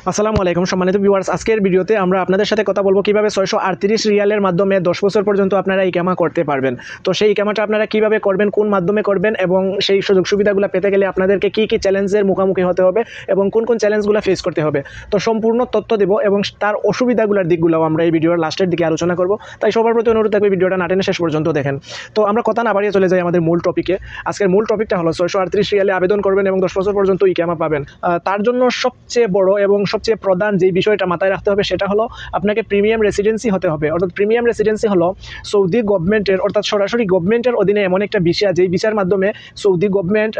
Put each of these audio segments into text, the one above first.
আসসালামু আলাইকুম সম্মানিত ভিউয়ার্স আজকের ভিডিওতে আমরা আপনাদের সাথে কথা বলব কীভাবে ছয়শো আটত্রিশ রিয়ালের মাধ্যমে দশ বছর পর্যন্ত আপনারা এই ক্যামা করতে পারবেন। তো সেই ক্যামাটা আপনারা কীভাবে করবেন, কোন মাধ্যমে করবেন এবং সেই সুযোগ সুবিধাগুলো পেতে গেলে আপনাদেরকে কী কী চ্যালেঞ্জের মুখোমুখি হতে হবে এবং কোন কোন চ্যালেঞ্জগুলো ফেস করতে হবে। তো সম্পূর্ণ তথ্য দেবো এবং তার অসুবিধাগুলোর দিকগুলোও আমরা এই ভিডিওর লাস্টের দিকে আলোচনা করব। তাই সবার প্রতি অনুরোধ থাকবে ভিডিওটা না টেনে শেষ পর্যন্ত দেখেন। তো আমরা কথা না বাড়িয়ে চলে যাই আমাদের মূল টপিকে আজকের মূল টপিকটা হলো ছয়শো আটত্রিশ রিয়ালে আবেদন করবেন এবং দশ বছর পর্যন্ত ই ক্যামা পাবেন তার জন্য সবচেয়ে বড় এবং সবচেয়ে প্রধান যেই বিষয়টা মাথায় রাখতে হবে সেটা হলো আপনাকে প্রিমিয়াম রেসিডেন্সি হতে হবে। অর্থাৎ প্রিমিয়াম রেসিডেন্সি হলো সৌদি গভর্নমেন্টের অর্থাৎ সরাসরি গভর্নমেন্টের অধীনে এমন একটা বিষয় যেই বিষয়ের মাধ্যমে সৌদি গভর্নমেন্ট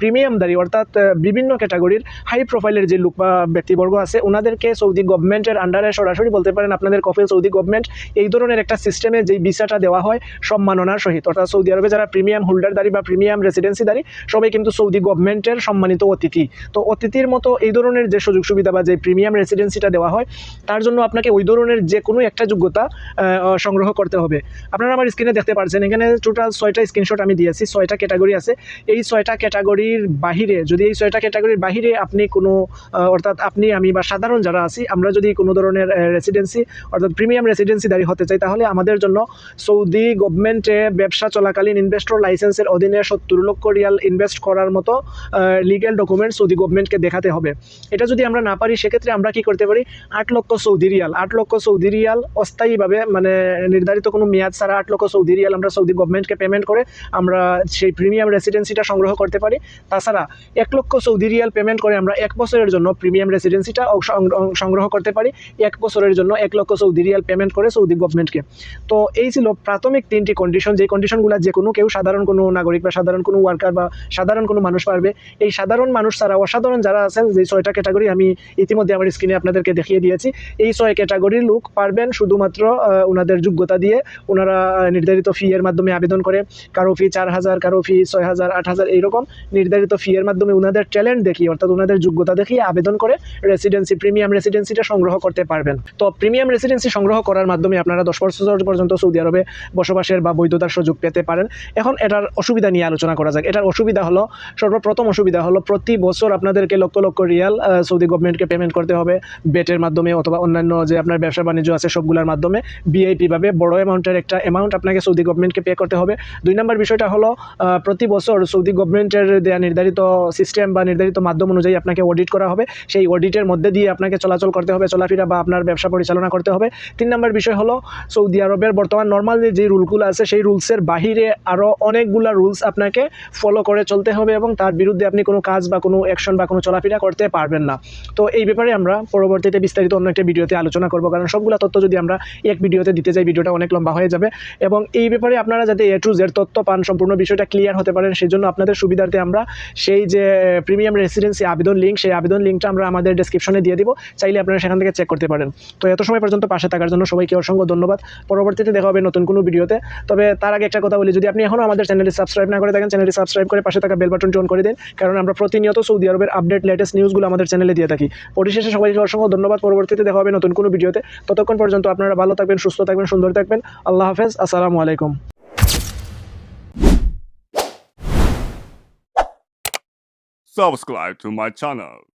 প্রিমিয়ামদারি অর্থাৎ বিভিন্ন ক্যাটাগরির হাই প্রোফাইলের যে লোক বা ব্যক্তিবর্গ আছে ওনাদেরকে সৌদি গভর্নমেন্টের আন্ডারে সরাসরি বলতে পারেন আপনাদের কফিল সৌদি গভর্নমেন্ট এই ধরনের একটা সিস্টেমে যেই ভিসাটা দেওয়া হয় সম্মাননার সহিত। অর্থাৎ সৌদি আরবে যারা প্রিমিয়াম হোল্ডারদারি বা প্রিমিয়াম রেসিডেন্সিদারি সবাই কিন্তু সৌদি গভর্নমেন্টের সম্মানিত অতিথি। তো অতিথির মতো এই ধরনের যে সুযোগ সুবিধা বা যে প্রিমিয়াম রেসিডেন্সিটা দেওয়া হয়, তার জন্য আপনাকে ওই ধরনের যে কোনো একটা যোগ্যতা সংগ্রহ করতে হবে। আপনারা আমার স্ক্রিনে দেখতে পাচ্ছেন এখানে টোটাল ছয়টা স্ক্রিনশট আমি দিয়েছি, ছয়টা ক্যাটাগরি আছে। এই ছয়টা ক্যাটাগরির বাহিরে, যদি এই ছয়টা ক্যাটাগরির বাহিরে আপনি কোনো অর্থাৎ আপনি, আমি বা সাধারণ যারা আছি, আমরা যদি কোনো ধরনের রেসিডেন্সি অর্থাৎ প্রিমিয়াম রেসিডেন্সিদারি হতে চাই, তাহলে আমাদের জন্য সৌদি গভর্নমেন্টে ব্যবসা চলাকালীন ইনভেস্টর লাইসেন্সের অধীনে সত্তর লক্ষ রিয়াল ইনভেস্ট করার মতো লিগ্যাল ডকুমেন্ট সৌদি গভর্নমেন্টকে দেখাতে হবে। এটা যদি আমরা না পারি সেক্ষেত্রে আমরা কি করতে পারি? আট লক্ষ সৌদি রিয়াল। আট লক্ষ সৌদি রিয়াল অস্থায়ীভাবে মানে নির্ধারিত কোনো মেয়াদ ছাড়া আট লক্ষ সৌদি রিয়াল আমরা সৌদি গভর্নমেন্টকে পেমেন্ট করে আমরা সেই প্রিমিয়াম রেসিডেন্সিটা সংগ্রহ করতে পারি। তাছাড়া এক লক্ষ সৌদি রিয়াল পেমেন্ট করে আমরা এক বছরের জন্য প্রিমিয়াম রেসিডেন্সিটা সংগ্রহ করতে পারি। এক বছরের জন্য এক লক্ষ সৌদি রিয়াল পেমেন্ট করে সৌদি গভর্নমেন্টকে। তো এই ছিল প্রাথমিক তিনটি কন্ডিশন যে কন্ডিশনগুলো যে কোনো কেউ সাধারণ কোনো নাগরিক বা সাধারণ কোনো ওয়ার্কার বা সাধারণ কোনো মানুষ পারবে। এই সাধারণ মানুষ ছাড়া, অসাধারণ যারা আছেন, যে ছয়টা ক্যাটাগরি আমি আমার স্ক্রিনে আপনাদেরকে দেখিয়ে দিয়েছি। এই ছয় ক্যাটাগরির লোক পারবেন শুধুমাত্র ওনাদের যোগ্যতা দিয়ে। ওনারা নির্ধারিত ফি এর মাধ্যমে আবেদন করে। কারও ফি চার হাজার, কারও ফি ছয় হাজার, আট হাজার, এইরকম নির্ধারিত ফি এর মাধ্যমে ওনাদের ট্যালেন্ট দেখিয়ে, অর্থাৎ ওনাদের যোগ্যতা দেখিয়ে আবেদন করে রেসিডেন্সি প্রিমিয়াম রেসিডেন্সিটা সংগ্রহ করতে পারবেন। তো প্রিমিয়াম রেসিডেন্সি সংগ্রহ করার মাধ্যমে আপনারা দশ বছর পর্যন্ত সৌদি আরবে বসবাসের বা বৈধতার সুযোগ পেতে পারেন। এখন এটার অসুবিধা নিয়ে আলোচনা করা যাক। এটার অসুবিধা হলো, সর্বপ্রথম অসুবিধা হলো, প্রতি বছর আপনাদেরকে লক্ষ লক্ষ রিয়াল সৌদি গভর্নমেন্টকে পেমেন্ট করতে হবে বেটের মাধ্যমে অথবা অন্যান্য যে আপনার ব্যবসা বাণিজ্য আছে সবগুলোর মাধ্যমে বিআইপি ভাবে বড় অ্যামাউন্টের একটা অ্যামাউন্ট আপনাকে সৌদি গভর্নমেন্টকে পে করতে হবে। দুই নম্বর বিষয়টা হলো প্রতি বছর সৌদি গভর্নমেন্টের দেওয়া নির্ধারিত সিস্টেম বা নির্ধারিত মাধ্যম অনুযায়ী আপনাকে অডিট করা হবে। সেই অডিটের মধ্যে দিয়ে আপনাকে চলাচল করতে হবে, চলাফেরা বা আপনার ব্যবসা পরিচালনা করতে হবে। তিন নম্বর বিষয় হলো, সৌদি আরবের বর্তমান নর্মাল যে রুলগুলো আছে, সেই রুলসের বাহিরে আরও অনেকগুলো রুলস আপনাকে ফলো করে চলতে হবে এবং তার বিরুদ্ধে আপনি কোনো কাজ বা কোনো অ্যাকশন বা কোনো চলাফেরা করতে পারবেন না। তো এই ব্যাপারে আমরা পরবর্তীতে বিস্তারিত অন্য একটা ভিডিওতে আলোচনা করব, কারণ সবগুলো তথ্য যদি আমরা এক ভিডিওতে দিতে যাই, ভিডিওটা অনেক লম্বা হয়ে যাবে। এবং এই ব্যাপারে আপনারা যাতে এ টু জেড তথ্য পান, সম্পূর্ণ বিষয়টা ক্লিয়ার হতে পারেন, সেই জন্য আপনাদের সুবিধার্থে আমরা সেই যে প্রিমিয়াম রেসিডেন্সি আবেদন লিঙ্ক, সেই আবেদন লিঙ্কটা আমরা আমাদের ডেসক্রিপশনে দিয়ে দিব। চাইলে আপনারা সেখান থেকে চেক করতে পারেন। তো এত সময় পর্যন্ত পাশে থাকার জন্য সবাইকে অসংখ্য ধন্যবাদ। পরবর্তীতে দেখা হবে নতুন কোনো ভিডিওতে। তবে তার আগে একটা কথা বলি, যদি আপনি এখনও আমাদের চ্যানেলটি সাবস্ক্রাইব না করে থাকেন চ্যানেলটি সাবস্ক্রাইব করে পাশে থাকা বেল বাটনটি অন করে দিন। কারণ আমরা প্রতিনিয়ত সৌদি আরবের আপডেট লেটেস্ট নিউজগুলো আমাদের চ্যানেলে দিয়ে থাকি। পরিশেষে সবাইকে অসংখ্য ধন্যবাদ। পরবর্তীতে দেখা হবে নতুন কোনো ভিডিওতে। ততক্ষণ পর্যন্ত আপনারা ভালো থাকবেন, সুস্থ থাকবেন, সুন্দর থাকবেন। আল্লাহ হাফেজ, আসসালামু আলাইকুম। Subscribe to my channel.